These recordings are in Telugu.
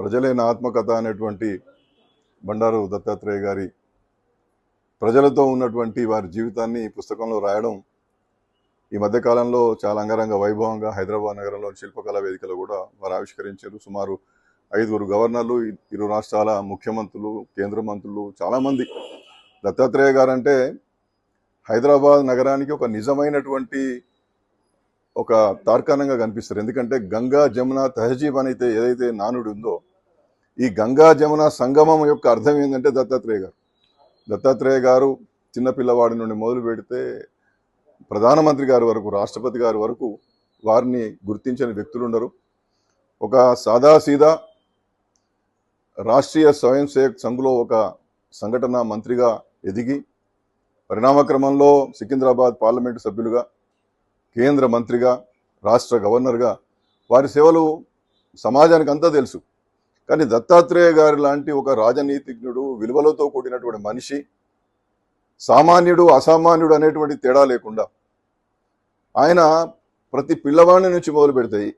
ప్రజలే నా ఆత్మకథ అనేటువంటి బండారు దత్తాత్రేయ గారి ప్రజలతో ఉన్నటువంటి వారి జీవితాన్ని ఈ పుస్తకంలో రాయడం ఈ మధ్యకాలంలో చాలా అంగరంగ వైభవంగా హైదరాబాద్ నగరంలోని శిల్పకళా వేదికలో కూడా వారు ఆవిష్కరించారు. సుమారు ఐదుగురు గవర్నర్లు ఇరు రాష్ట్రాల ముఖ్యమంత్రులు కేంద్ర మంత్రులు చాలామంది. దత్తాత్రేయ గారు అంటే హైదరాబాద్ నగరానికి ఒక నిజమైనటువంటి ఒక తార్కాణంగా కనిపిస్తారు. ఎందుకంటే గంగా జమున తహజీబ్ అనైతే ఏదైతే నానుడి ఉందో ఈ గంగా జమున సంగమం యొక్క అర్థం ఏంటంటే దత్తాత్రేయ గారు. దత్తాత్రేయ గారు చిన్నపిల్లవాడి నుండి మొదలు పెడితే ప్రధానమంత్రి గారి వరకు రాష్ట్రపతి గారి వరకు వారిని గుర్తించని వ్యక్తులు ఉండరు. ఒక సాదాసీదా రాష్ట్రీయ స్వయం సేవక్ సంఘ్లో ఒక సంఘటన మంత్రిగా ఎదిగి పరిణామక్రమంలో సికింద్రాబాద్ పార్లమెంటు సభ్యులుగా కేంద్ర మంత్రిగా రాష్ట్ర గవర్నర్గా వారి సేవలు సమాజానికి అంతా తెలుసు. కానీ దత్తాత్రేయ గారి లాంటి ఒక రాజనీతిజ్ఞుడు విలువలతో కూడినటువంటి మనిషి సామాన్యుడు అసామాన్యుడు అనేటువంటి తేడా లేకుండా ఆయన ప్రతి పిల్లవాడిని నుంచి మొదలు పెడతాయి.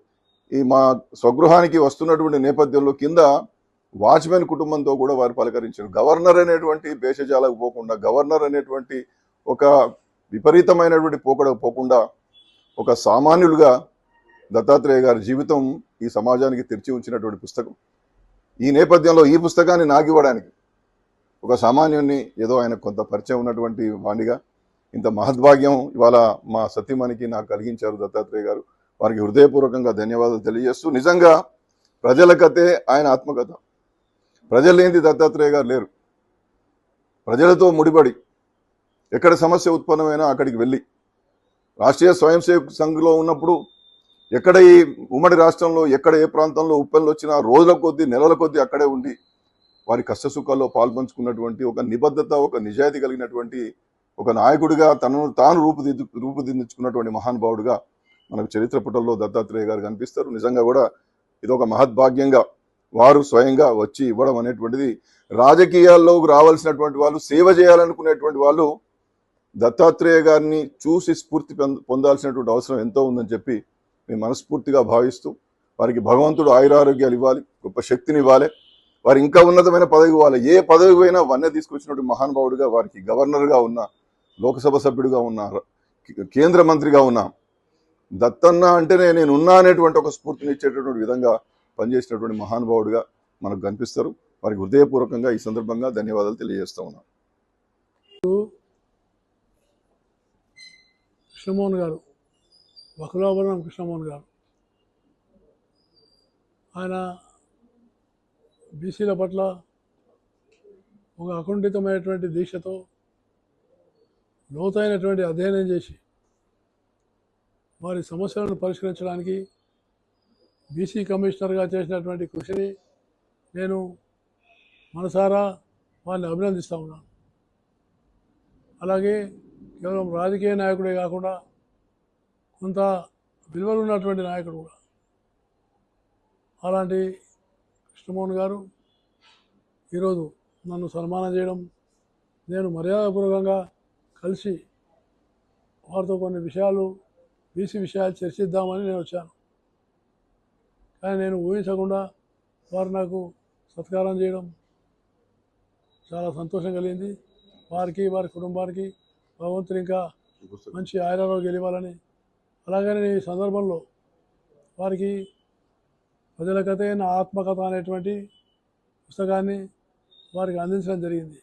ఈ మా స్వగృహానికి వస్తున్నటువంటి నేపథ్యంలో కింద వాచ్మెన్ కుటుంబంతో కూడా వారు పలకరించారు. గవర్నర్ అనేటువంటి భేషజాలకు పోకుండా గవర్నర్ అనేటువంటి ఒక విపరీతమైనటువంటి పోకడకు పోకుండా ఒక సామాన్యులుగా దత్తాత్రేయ గారి జీవితం ఈ సమాజానికి తెరిచి ఉంచినటువంటి పుస్తకం. ఈ నేపథ్యంలో ఈ పుస్తకాన్ని నాకివ్వడానికి ఒక సామాన్యుని ఏదో ఆయన కొంత పరిచయం ఉన్నటువంటి వాణిగా ఇంత మహద్భాగ్యం ఇవాళ మా సతీమణికి నాకు కలిగించారు దత్తాత్రేయ గారు. వారికి హృదయపూర్వకంగా ధన్యవాదాలు తెలియజేస్తూ నిజంగా ప్రజల కథే ఆయన ఆత్మకథ. ప్రజలేంది దత్తాత్రేయ గారు లేరు. ప్రజలతో ముడిపడి ఎక్కడ సమస్య ఉత్పన్నమైనా అక్కడికి వెళ్ళి రాష్ట్రీయ స్వయం సేవక్ సంఘ్లో ఉన్నప్పుడు ఎక్కడ ఈ ఉమ్మడి రాష్ట్రంలో ఎక్కడ ఏ ప్రాంతంలో ఉప్పెన్లు వచ్చినా రోజుల కొద్దీ నెలల కొద్దీ అక్కడే ఉండి వారి కష్టసుఖాల్లో పాల్పంచుకున్నటువంటి ఒక నిబద్ధత ఒక నిజాయితీ కలిగినటువంటి ఒక నాయకుడిగా తనను తాను రూపుదిద్దు రూపుదిద్దుకున్నటువంటి మహానుభావుడిగా మనకు చరిత్ర పుటల్లో దత్తాత్రేయ గారు కనిపిస్తారు. నిజంగా కూడా ఇది ఒక మహద్భాగ్యంగా వారు స్వయంగా వచ్చి ఇవ్వడం అనేటువంటిది రాజకీయాల్లోకి రావాల్సినటువంటి వాళ్ళు సేవ చేయాలనుకునేటువంటి వాళ్ళు దత్తాత్రేయ గారిని చూసి స్ఫూర్తి పొంద- పొందాల్సినటువంటి అవసరం ఎంతో ఉందని చెప్పి మేము మనస్ఫూర్తిగా భావిస్తూ వారికి భగవంతుడు ఆయురారోగ్యాలు ఇవ్వాలి గొప్ప శక్తిని ఇవ్వాలి. వారు ఇంకా ఉన్నతమైన పదవి ఇవ్వాలి. ఏ పదవి పోయినా వన్నె తీసుకొచ్చినటువంటి మహానుభావుడిగా వారికి గవర్నర్గా ఉన్న లోకసభ సభ్యుడిగా ఉన్న కేంద్ర మంత్రిగా ఉన్న దత్తన్న అంటేనే నేను ఉన్నా అనేటువంటి ఒక స్ఫూర్తిని ఇచ్చేటటువంటి విధంగా పనిచేసినటువంటి మహానుభావుడిగా మనకు కనిపిస్తారు. వారికి హృదయపూర్వకంగా ఈ సందర్భంగా ధన్యవాదాలు తెలియజేస్తా ఉన్నాను గారు వకులాభరణం కృష్ణమోహన్ గారు. ఆయన బీసీల పట్ల ఒక అకుంఠితమైనటువంటి దీక్షతో లోతైనటువంటి అధ్యయనం చేసి వారి సమస్యలను పరిష్కరించడానికి బీసీ కమిషనర్గా చేసినటువంటి కృషిని నేను మనసారా వారిని అభినందిస్తూ ఉన్నాను. అలాగే కేవలం రాజకీయ నాయకుడే కాకుండా అంత విలువలు ఉన్నటువంటి నాయకుడు కూడా. అలాంటి కృష్ణమోహన్ గారు ఈరోజు నన్ను సన్మానం చేయడం నేను మర్యాదపూర్వకంగా కలిసి వారితో కొన్ని విషయాలు బీసీ విషయాలు చర్చిద్దామని నేను వచ్చాను. కానీ నేను ఊహించకుండా వారు నాకు సత్కారం చేయడం చాలా సంతోషం కలిగింది. వారికి వారి కుటుంబానికి భగవంతుడు ఇంకా మంచి ఆయురారోగ్యాలు గెలివాలని అలాగనే ఈ సందర్భంలో వారికి ప్రజల కథ అయిన ఆత్మకథ అనేటువంటి పుస్తకాన్ని వారికి అందించడం జరిగింది.